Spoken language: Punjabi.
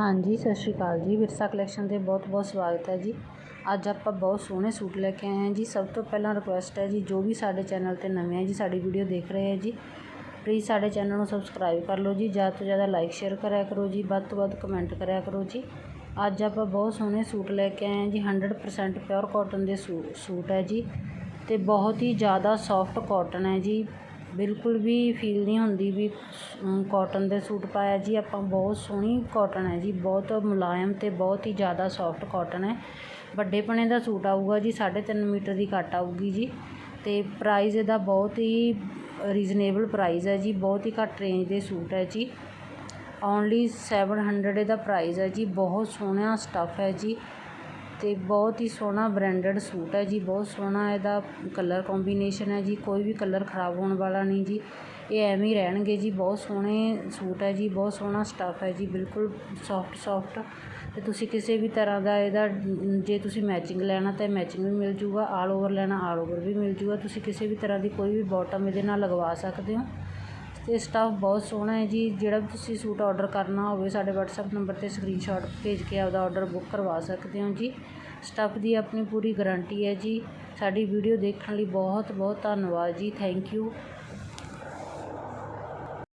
ਹਾਂਜੀ, ਸਤਿ ਸ਼੍ਰੀ ਅਕਾਲ ਜੀ। ਵਿਰਸਾ ਕਲੈਕਸ਼ਨ ਤੇ ਬਹੁਤ ਬਹੁਤ ਸਵਾਗਤ ਹੈ ਜੀ। ਅੱਜ ਆਪਾਂ ਬਹੁਤ ਸੋਹਣੇ ਸੂਟ ਲੈ ਕੇ ਆਏ ਹਾਂ ਜੀ। ਸਭ ਤੋਂ ਪਹਿਲਾਂ ਰਿਕੁਐਸਟ ਹੈ ਜੀ, ਜੋ ਵੀ ਸਾਡੇ ਚੈਨਲ ਤੇ ਨਵੇਂ ਹੈ ਜੀ, ਸਾਡੀ ਵੀਡੀਓ ਦੇਖ ਰਹੇ ਹੈ ਜੀ ਪਲੀਜ਼ ਸਾਡੇ ਚੈਨਲ ਨੂੰ ਸਬਸਕ੍ਰਾਈਬ ਕਰ ਲਓ ਜੀ। ਜ਼ਿਆਦਾ ਤੋਂ ਜ਼ਿਆਦਾ ਲਾਈਕ ਸ਼ੇਅਰ ਕਰਿਆ ਕਰੋ ਜੀ। ਵੱਧ ਤੋਂ ਵੱਧ ਕਮੈਂਟ ਕਰਿਆ ਕਰੋ ਜੀ। ਅੱਜ ਆਪਾਂ ਬਹੁਤ ਸੋਹਣੇ ਸੂਟ ਲੈ ਕੇ ਆਏ ਹਾਂ ਜੀ। 100% ਪਿਓਰ ਕਾਟਨ ਦੇ ਸੂ, ਸੂਟ ਹੈ ਜੀ। ਤੇ ਬਹੁਤ ਹੀ ਜ਼ਿਆਦਾ ਸੌਫਟ ਕਾਟਨ ਹੈ ਜੀ। ਬਿਲਕੁਲ ਵੀ ਫੀਲ ਨਹੀਂ ਹੁੰਦੀ ਵੀ ਕੋਟਨ ਦੇ ਸੂਟ ਪਾਇਆ। ਜੀ, ਆਪਾਂ ਬਹੁਤ ਸੋਹਣੀ ਕੋਟਨ ਹੈ ਜੀ। ਬਹੁਤ ਮੁਲਾਇਮ ਅਤੇ ਬਹੁਤ ਹੀ ਜ਼ਿਆਦਾ ਸੋਫਟ ਕੋਟਨ ਹੈ। ਵੱਡੇ ਪਣੇ ਦਾ ਸੂਟ ਆਊਗਾ ਜੀ 3.5 ਮੀਟਰ ਦੀ ਕੱਟ ਆਊਗੀ ਜੀ। ਅਤੇ ਪ੍ਰਾਈਜ਼ ਇਹਦਾ ਬਹੁਤ ਹੀ ਰੀਜ਼ਨੇਬਲ ਪ੍ਰਾਈਜ਼ ਹੈ ਜੀ। ਬਹੁਤ ਹੀ ਘੱਟ ਰੇਂਜ ਦੇ ਸੂਟ ਹੈ ਜੀ। ਓਨਲੀ 700 ਇਹਦਾ ਪ੍ਰਾਈਜ਼ ਹੈ ਜੀ। ਬਹੁਤ ਸੋਹਣਾ ਸਟੱਫ ਹੈ ਜੀ। ਅਤੇ ਬਹੁਤ ਹੀ ਸੋਹਣਾ ਬ੍ਰਾਂਡਡ ਸੂਟ ਹੈ ਜੀ, ਬਹੁਤ ਸੋਹਣਾ ਇਹਦਾ ਕਲਰ ਕੋਂਬੀਨੇਸ਼ਨ ਹੈ ਜੀ, ਕੋਈ ਵੀ ਕਲਰ ਖਰਾਬ ਹੋਣ ਵਾਲਾ ਨਹੀਂ ਜੀ। ਇਹ ਐਵੇਂ ਹੀ ਰਹਿਣਗੇ ਜੀ, ਬਹੁਤ ਸੋਹਣੇ ਸੂਟ ਹੈ ਜੀ, ਬਹੁਤ ਸੋਹਣਾ ਸਟੱਫ ਹੈ ਜੀ, ਬਿਲਕੁਲ ਸੋਫਟ ਸੋਫਟ ਅਤੇ ਤੁਸੀਂ ਕਿਸੇ ਵੀ ਤਰ੍ਹਾਂ ਦਾ ਇਹਦਾ, ਜੇ ਤੁਸੀਂ ਮੈਚਿੰਗ ਲੈਣਾ ਤਾਂ ਮੈਚਿੰਗ ਵੀ ਮਿਲ ਜੂਗਾ ਆਲ ਓਵਰ ਲੈਣਾ ਆਲ ਓਵਰ ਵੀ ਮਿਲ ਜੂਗਾ। ਤੁਸੀਂ ਕਿਸੇ ਵੀ ਤਰ੍ਹਾਂ ਦੀ ਕੋਈ ਵੀ ਬੋਟਮ ਇਹਦੇ ਨਾਲ ਲਗਵਾ ਸਕਦੇ ਹੋ। ਅਤੇ ਸਟੱਫ ਬਹੁਤ ਸੋਹਣਾ ਹੈ ਜੀ। ਜਿਹੜਾ ਵੀ ਤੁਸੀਂ ਸੂਟ ਔਡਰ ਕਰਨਾ ਹੋਵੇ, ਸਾਡੇ WhatsApp ਨੰਬਰ ਤੇ ਸਕਰੀਨਸ਼ਾਟ ਭੇਜ ਕੇ ਆਪਦਾ ਔਡਰ ਬੁੱਕ ਕਰਵਾ ਸਕਦੇ ਹੋ ਜੀ। ਸਟੱਫ ਦੀ ਆਪਣੀ ਪੂਰੀ ਗਰੰਟੀ ਹੈ ਜੀ। ਸਾਡੀ ਵੀਡੀਓ ਦੇਖਣ ਲਈ ਬਹੁਤ ਬਹੁਤ ਧੰਨਵਾਦ ਜੀ। Thank you